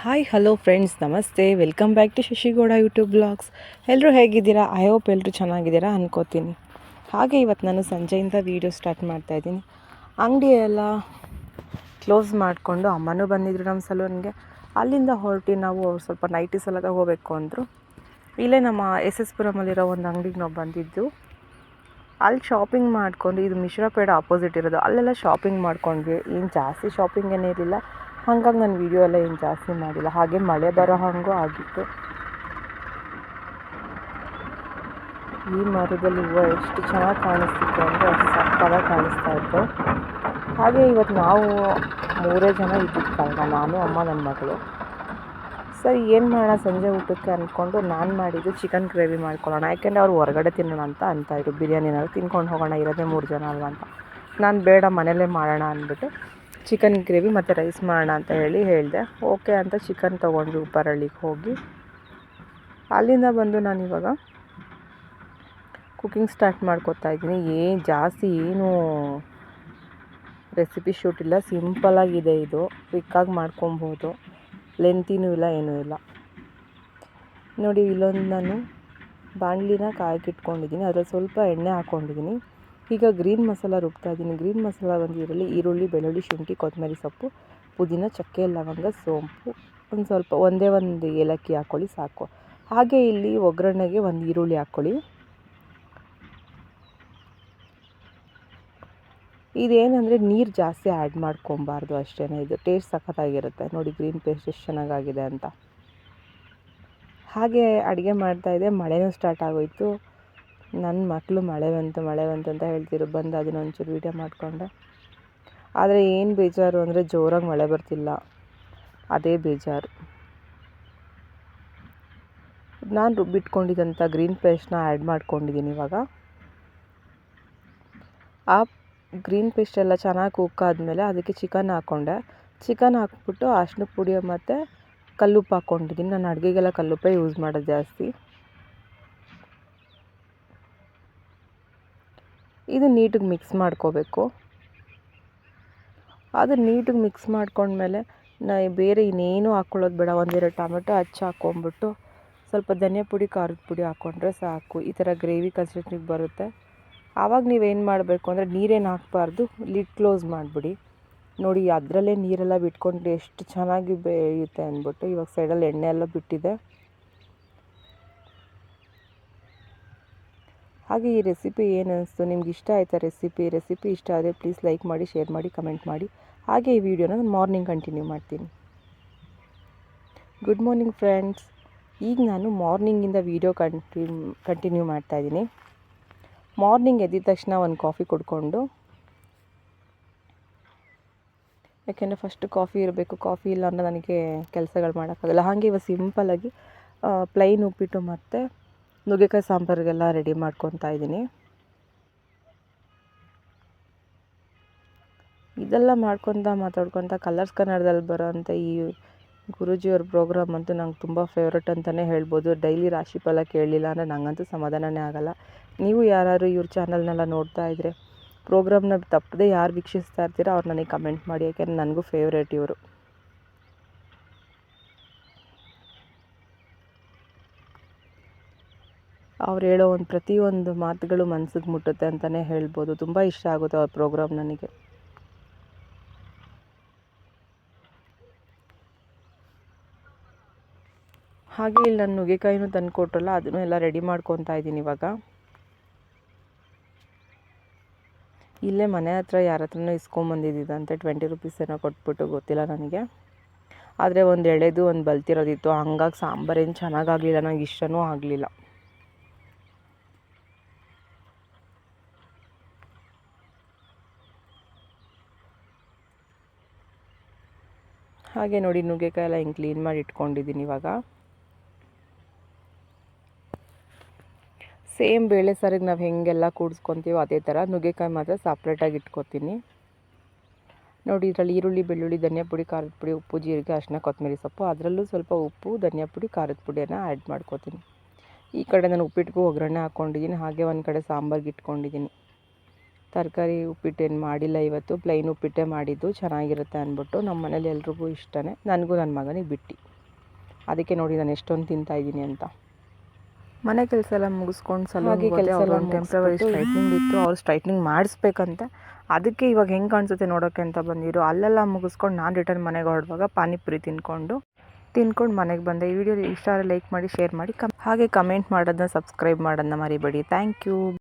Hi hello friends namaste welcome back to Shashi Gowda YouTube blogs ಎಲ್ಲರೂ ಹೇಗಿದ್ದೀರಾ? I hope ಎಲ್ಲರೂ ಚೆನ್ನಾಗಿದ್ದೀರಾ ಅನ್ಕೋತೀನಿ. ಹಾಗೆ ಇವತ್ತು ನಾನು ಸಂಜೆಯಿಂದ ವೀಡಿಯೋ ಸ್ಟಾರ್ಟ್ ಮಾಡ್ತಾಯಿದ್ದೀನಿ ಅಂಗಡಿ ಎಲ್ಲ ಕ್ಲೋಸ್ ಮಾಡಿಕೊಂಡು ಅಮ್ಮನೂ ಬಂದಿದ್ರು ನಮ್ಮ ಸಲೂನ್ಗೆ. ಅಲ್ಲಿಂದ ಹೊರಟಿ ನಾವು ಸ್ವಲ್ಪ ನೈಟೀಸ್ ಎಲ್ಲ ತಗೋಬೇಕು ಅಂದರು. ಇಲ್ಲೇ ನಮ್ಮ ಎಸ್ ಎಸ್ ಪುರಮಲ್ಲಿರೋ ಒಂದು ಅಂಗಡಿಗೆ ನಾವು ಬಂದಿದ್ದು. ಅಲ್ಲಿ ಶಾಪಿಂಗ್ ಮಾಡ್ಕೊಂಡು ಇದು ಮಿಶ್ರಪೇಡ ಆಪೋಸಿಟ್ ಇರೋದು. ಅಲ್ಲೆಲ್ಲ ಶಾಪಿಂಗ್ ಮಾಡ್ಕೊಂಡ್ವಿ. ಏನು ಜಾಸ್ತಿ ಶಾಪಿಂಗ್ ಏನಿರಲಿಲ್ಲ. ಹಂಗಾಗಿ ನಾನು ವೀಡಿಯೋ ಎಲ್ಲ ಏನು ಜಾಸ್ತಿ ಮಾಡಿಲ್ಲ. ಹಾಗೆ ಮಳೆ ಬರೋ ಹಾಗೂ ಆಗಿತ್ತು. ಈ ಮರದಲ್ಲಿ ಹೂವು ಎಷ್ಟು ಚೆನ್ನಾಗಿ ಕಾಣಿಸ್ತಿತ್ತು ಅಂದರೆ ಅಷ್ಟು ಕಾಣಿಸ್ತಾ ಇತ್ತು. ಹಾಗೆ ಇವತ್ತು ನಾವು ಮೂರೇ ಜನ ಇದ್ದಿದ್ದು ಕಾರಣ ನಾನು, ಅಮ್ಮ ನನ್ನ ಮಗಳು. ಸರಿ, ಏನು ಮಾಡೋಣ? ಸಂಜೆ ಊಟಕ್ಕೆ ಅಂದ್ಕೊಂಡು ನಾನು ಮಾಡಿದ್ದು ಚಿಕನ್ ಗ್ರೇವಿ ಮಾಡ್ಕೊಳ್ಳೋಣ. ಯಾಕೆಂದರೆ ಅವ್ರು ಹೊರಗಡೆ ತಿನ್ನೋಣ ಅಂತ ಅಂತ ಇದ್ರು. ಬಿರಿಯಾನಿನಾದ್ರು ತಿನ್ಕೊಂಡು ಹೋಗೋಣ, ಇರೋದೇ ಮೂರು ಜನ ಅಲ್ವಾ ಅಂತ. ನಾನು ಬೇಡ ಮನೇಲೇ ಮಾಡೋಣ ಅಂದ್ಬಿಟ್ಟು ಚಿಕನ್ ಗ್ರೇವಿ ಮತ್ತು ರೈಸ್ ಮಾಡೋಣ ಅಂತ ಹೇಳಿ ಹೇಳಿದೆ. ಓಕೆ ಅಂತ ಚಿಕನ್ ತೊಗೊಂಡ್ವಿ ಉಪ್ಪರಳ್ಳಿಗೆ ಹೋಗಿ. ಅಲ್ಲಿಂದ ಬಂದು ನಾನು ಇವಾಗ ಕುಕಿಂಗ್ ಸ್ಟಾರ್ಟ್ ಮಾಡ್ಕೊತಾ ಇದ್ದೀನಿ. ಏನು ಜಾಸ್ತಿ ಏನು ರೆಸಿಪಿ ಶೂಟ್ ಇಲ್ಲ. ಸಿಂಪಲಾಗಿದೆ ಇದು. ಕ್ವಿಕ್ಕಾಗಿ ಮಾಡ್ಕೊಬೋದು. ಲೆಂತಿನೂ ಇಲ್ಲ, ಏನೂ ಇಲ್ಲ. ನೋಡಿ, ಇಲ್ಲೊಂದು ನಾನು ಬಾಣಲಿನ ಕಾಯಕ್ಕಿಟ್ಕೊಂಡಿದ್ದೀನಿ ಅದ್ರಲ್ಲಿ ಸ್ವಲ್ಪ ಎಣ್ಣೆ ಹಾಕ್ಕೊಂಡಿದ್ದೀನಿ ಈಗ ಗ್ರೀನ್ ಮಸಾಲ ರುಬ್ತಾ ಇದ್ದೀನಿ. ಗ್ರೀನ್ ಮಸಾಲ ಒಂದು ಇದರಲ್ಲಿ ಈರುಳ್ಳಿ, ಬೆಳ್ಳುಳ್ಳಿ, ಶುಂಠಿ, ಕೊತ್ತಂಬರಿ ಸೊಪ್ಪು, ಪುದೀನ, ಚಕ್ಕೆ, ಲವಂಗ, ಸೋಂಪು, ಒಂದು ಸ್ವಲ್ಪ ಒಂದೇ ಒಂದು ಏಲಕ್ಕಿ ಹಾಕ್ಕೊಳ್ಳಿ ಸಾಕು. ಹಾಗೆ ಇಲ್ಲಿ ಒಗ್ಗರಣೆಗೆ ಒಂದು ಈರುಳ್ಳಿ ಹಾಕ್ಕೊಳ್ಳಿ ಇದೇನಂದರೆ ನೀರು ಜಾಸ್ತಿ ಆ್ಯಡ್ ಮಾಡ್ಕೊಬಾರ್ದು ಅಷ್ಟೇ ಇದು ಟೇಸ್ಟ್ ಸಖತ್ತಾಗಿರುತ್ತೆ. ನೋಡಿ ಗ್ರೀನ್ ಪೇಸ್ಟ್ ಎಷ್ಟು ಚೆನ್ನಾಗಾಗಿದೆ ಅಂತ. ಹಾಗೆ ಅಡುಗೆ ಮಾಡ್ತಾಯಿದ್ದೆ ಮಳೆನೂ ಸ್ಟಾರ್ಟ್ ಆಗೋಯಿತು. ನನ್ನ ಮಕ್ಕಳು ಮಳೆ ಬಂತು ಮಳೆ ಬಂತು ಅಂತ ಹೇಳ್ತಿದ್ರು. ಬಂದು ಅದನ್ನ ಒಂಚೂರು ವೀಡಿಯೋ ಮಾಡಿಕೊಂಡೆ. ಆದರೆ ಏನು ಬೇಜಾರು ಅಂದರೆ ಜೋರಾಗಿ ಮಳೆ ಬರ್ತಿಲ್ಲ. ಅದೇ ಬೇಜಾರು. ನಾನು ಬಿಟ್ಕೊಂಡಿದ್ದಂಥ ಗ್ರೀನ್ ಪೇಸ್ಟ್ನ ಆ್ಯಡ್ ಮಾಡ್ಕೊಂಡಿದ್ದೀನಿ ಇವಾಗ. ಆ ಗ್ರೀನ್ ಪೇಸ್ಟ್ ಎಲ್ಲ ಚೆನ್ನಾಗಿ ಕುಕ್ ಆದಮೇಲೆ ಅದಕ್ಕೆ ಚಿಕನ್ ಹಾಕ್ಕೊಂಡೆ ಚಿಕನ್ ಹಾಕ್ಬಿಟ್ಟು ಅರ್ಶಿನ ಪುಡಿ ಮತ್ತು ಕಲ್ಲುಪ್ಪು ಹಾಕ್ಕೊಂಡಿದ್ದೀನಿ ನಾನು ಅಡುಗೆಗೆಲ್ಲ ಕಲ್ಲುಪ್ಪೇ ಯೂಸ್ ಮಾಡೋದು ಜಾಸ್ತಿ. ಇದು ನೀಟಾಗಿ ಮಿಕ್ಸ್ ಮಾಡ್ಕೋಬೇಕು. ಅದು ನೀಟಿಗೆ ಮಿಕ್ಸ್ ಮಾಡ್ಕೊಂಡ್ಮೇಲೆ ನಾ ಬೇರೆ ಇನ್ನೇನು ಹಾಕ್ಕೊಳ್ಳೋದು ಬೇಡ. ಒಂದೆರಡು ಟೊಮೆಟೊ ಹಚ್ಚಿ ಹಾಕ್ಕೊಂಬಿಟ್ಟು ಸ್ವಲ್ಪ ಧನಿಯಾ ಪುಡಿ, ಖಾರದ ಪುಡಿ ಹಾಕ್ಕೊಂಡ್ರೆ ಸಾಕು. ಈ ಥರ ಗ್ರೇವಿ ಕನ್ಸಿಸ್ಟೆನ್ಸಿಗೆ ಬರುತ್ತೆ. ಆವಾಗ ನೀವೇನು ಮಾಡಬೇಕು ಅಂದರೆ ನೀರೇನು ಹಾಕಬಾರ್ದು, ಲಿಡ್ ಕ್ಲೋಸ್ ಮಾಡಿಬಿಡಿ. ನೋಡಿ, ಅದರಲ್ಲೇ ನೀರೆಲ್ಲ ಬಿಟ್ಕೊಂಡು ಎಷ್ಟು ಚೆನ್ನಾಗಿ ಬೇಯುತ್ತೆ ಅಂದ್ಬಿಟ್ಟು ಇವಾಗ ಸೈಡಲ್ಲಿ ಎಣ್ಣೆ ಎಲ್ಲ ಬಿಟ್ಟಿದೆ. ಹಾಗೆ ಈ ರೆಸಿಪಿ ಏನು ಅನಿಸ್ತು? ನಿಮ್ಗೆ ಇಷ್ಟ ಆಯ್ತಾ ರೆಸಿಪಿ ರೆಸಿಪಿ ಇಷ್ಟ ಆದರೆ ಪ್ಲೀಸ್ ಲೈಕ್ ಮಾಡಿ ಶೇರ್ ಮಾಡಿ ಕಮೆಂಟ್ ಮಾಡಿ. ಹಾಗೆ ಈ ವಿಡಿಯೋನ ನಾನು ಮಾರ್ನಿಂಗ್ ಕಂಟಿನ್ಯೂ ಮಾಡ್ತೀನಿ. ಗುಡ್ ಮಾರ್ನಿಂಗ್ ಫ್ರೆಂಡ್ಸ್ ಈಗ ನಾನು ಮಾರ್ನಿಂಗಿಂದ ವಿಡಿಯೋ ಕಂಟಿನ್ಯೂ ಕಂಟಿನ್ಯೂ ಮಾಡ್ತಾಯಿದ್ದೀನಿ ಮಾರ್ನಿಂಗ್ ಎದ್ದಿದ ತಕ್ಷಣ ಒಂದು ಕಾಫಿ ಕುಡ್ಕೊಂಡು. ಯಾಕೆಂದರೆ ಫಸ್ಟ್ ಕಾಫಿ ಇರಬೇಕು ಕಾಫಿ ಇಲ್ಲ ಅಂದರೆ ನನಗೆ ಕೆಲಸಗಳು ಮಾಡೋಕ್ಕಾಗಲ್ಲ ಹಾಗೆ ಇವಾಗ ಸಿಂಪಲ್ಲಾಗಿ ಪ್ಲೈನ್ ಉಪ್ಪಿಟ್ಟು ಮತ್ತು ನುಗ್ಗೆಕಾಯಿ ಸಾಂಬಾರಿಗೆಲ್ಲ ರೆಡಿ ಮಾಡ್ಕೊತಾ ಇದ್ದೀನಿ. ಇದೆಲ್ಲ ಮಾಡ್ಕೊತ ಮಾತಾಡ್ಕೊತ ಕಲರ್ಸ್ ಕನ್ನಡದಲ್ಲಿ ಬರೋವಂಥ ಈ ಗುರೂಜಿಯವ್ರ ಪ್ರೋಗ್ರಾಮ್ ಅಂತೂ ನಂಗೆ ತುಂಬ ಫೇವ್ರೆಟ್ ಅಂತಲೇ ಹೇಳ್ಬೋದು. ಡೈಲಿ ರಾಶಿ ಫಲ ಕೇಳಲಿಲ್ಲ ಅಂದರೆ ನನಗಂತೂ ಸಮಾಧಾನನೇ ಆಗೋಲ್ಲ. ನೀವು ಯಾರಾದ್ರು ಇವ್ರ ಚಾನಲ್ನೆಲ್ಲ ನೋಡ್ತಾ ಇದ್ದರೆ ಪ್ರೋಗ್ರಾಮ್ನ ತಪ್ಪದೆ ಯಾರು ವೀಕ್ಷಿಸ್ತಾ ಇರ್ತೀರ ಅವ್ರು ನನಗೆ ಕಮೆಂಟ್ ಮಾಡಿ, ಯಾಕೆಂದ್ರೆ ನನಗೂ ಫೇವ್ರೇಟ್ ಇವರು. ಅವ್ರು ಹೇಳೋ ಒಂದು ಪ್ರತಿಯೊಂದು ಮಾತುಗಳು ಮನ್ಸಿಗೆ ಮುಟ್ಟುತ್ತೆ ಅಂತಲೇ ಹೇಳ್ಬೋದು. ತುಂಬ ಇಷ್ಟ ಆಗುತ್ತೆ ಅವ್ರ ಪ್ರೋಗ್ರಾಮ್ ನನಗೆ. ಹಾಗೆ ಇಲ್ಲಿ ನಾನು ನುಗ್ಗೆಕಾಯಿನೂ ತಂದು ಕೊಟ್ರಲ್ಲ ಅದನ್ನು ಎಲ್ಲ ರೆಡಿ ಮಾಡ್ಕೊತಾ ಇದ್ದೀನಿ ಇವಾಗ. ಇಲ್ಲೇ ಮನೆ ಹತ್ರ ಯಾರ ಹತ್ರನೂ ಇಸ್ಕೊಂಬಂದಿದ್ದಂತೆ ಟ್ವೆಂಟಿ ರುಪೀಸ್ ಏನೋ ಕೊಟ್ಬಿಟ್ಟು ಗೊತ್ತಿಲ್ಲ ನನಗೆ. ಆದರೆ ಒಂದು ಎಳೆದು, ಒಂದು ಬಲ್ತಿರೋದಿತ್ತು. ಹಂಗಾಗಿ ಸಾಂಬಾರೇನು ಚೆನ್ನಾಗಾಗಲಿಲ್ಲ ನನಗೆ ಇಷ್ಟನೂ ಆಗಲಿಲ್ಲ. ಹಾಗೆ ನೋಡಿ ನುಗ್ಗೆಕಾಯಿ ಎಲ್ಲ ಹಿಂಗೆ ಕ್ಲೀನ್ ಮಾಡಿ ಇಟ್ಕೊಂಡಿದ್ದೀನಿ ಇವಾಗ. ಸೇಮ್ ಬೇಳೆ ಸಾರಿಗೆ ನಾವು ಹೆಂಗೆಲ್ಲ ಕೂಡಿಸ್ಕೊತೀವೋ ಅದೇ ಥರ ನುಗ್ಗೆಕಾಯಿ ಮಾತ್ರ ಸಪ್ರೇಟಾಗಿ ಇಟ್ಕೊತೀನಿ. ನೋಡಿ ಇದರಲ್ಲಿ ಈರುಳ್ಳಿ, ಬೆಳ್ಳುಳ್ಳಿ, ಧನಿಯಾ ಪುಡಿ, ಖಾರದ ಪುಡಿ, ಉಪ್ಪು, ಜೀರಿಗೆ, ಅರಿಶಿನ, ಕೊತ್ತಂಬರಿ ಸೊಪ್ಪು. ಅದರಲ್ಲೂ ಸ್ವಲ್ಪ ಉಪ್ಪು, ಧನಿಯಾ ಪುಡಿ, ಖಾರದ ಪುಡಿಯನ್ನು ಆ್ಯಡ್ ಮಾಡ್ಕೋತೀನಿ. ಈ ಕಡೆ ನಾನು ಉಪ್ಪಿಟ್ಟಿಗೂ ಒಗ್ಗರಣೆ ಹಾಕ್ಕೊಂಡಿದ್ದೀನಿ ಹಾಗೆ ಒಂದು ಕಡೆ ಸಾಂಬಾರ್ಗೆ ಇಟ್ಕೊಂಡಿದ್ದೀನಿ. ತರಕಾರಿ ಉಪ್ಪಿಟ್ಟೇನು ಮಾಡಿಲ್ಲ ಇವತ್ತು. ಪ್ಲೈನ್ ಉಪ್ಪಿಟ್ಟೇ ಮಾಡಿದ್ದು. ಚೆನ್ನಾಗಿರುತ್ತೆ ಅಂದ್ಬಿಟ್ಟು ನಮ್ಮ ಮನೇಲಿ ಎಲ್ರಿಗೂ ಇಷ್ಟನೇ. ನನಗೂ ನನ್ನ ಮಗನಿಗೆ ಬಿಟ್ಟು. ಅದಕ್ಕೆ ನೋಡಿ ನಾನು ಎಷ್ಟೊಂದು ತಿಂತಾ ಇದ್ದೀನಿ ಅಂತ. ಮನೆ ಕೆಲಸ ಎಲ್ಲ ಮುಗಿಸ್ಕೊಂಡು ಸಲ ಹಾಗೆ ಕೆಲಸ ಟೆಂಪ್ರವರಿ ಸ್ಟ್ರೈಟ್ನಿಂಗ್ ಇತ್ತು. ಅವ್ರು ಸ್ಟ್ರೈಟ್ನಿಂಗ್ ಮಾಡಿಸ್ಬೇಕಂತ. ಅದಕ್ಕೆ ಇವಾಗ ಹೆಂಗೆ ಕಾಣಿಸುತ್ತೆ ನೋಡೋಕ್ಕೆ ಅಂತ ಬಂದಿರು ಅಲ್ಲೆಲ್ಲ ಮುಗಿಸ್ಕೊಂಡು ನಾನು ರಿಟರ್ನ್ ಮನೆಗೆ ಹೊರಡುವಾಗ ಪಾನಿಪುರಿ ತಿನ್ಕೊಂಡು ತಿನ್ಕೊಂಡು ಮನೆಗೆ ಬಂದೆ. ಈ ವಿಡಿಯೋ ಇಷ್ಟ ಲೈಕ್ ಮಾಡಿ ಶೇರ್ ಮಾಡಿ ಕಮ್ ಹಾಗೆ ಕಮೆಂಟ್ ಮಾಡೋದನ್ನ ಸಬ್ಸ್ಕ್ರೈಬ್ ಮಾಡೋದನ್ನ ಮರಿಬೇಡಿ. Thank you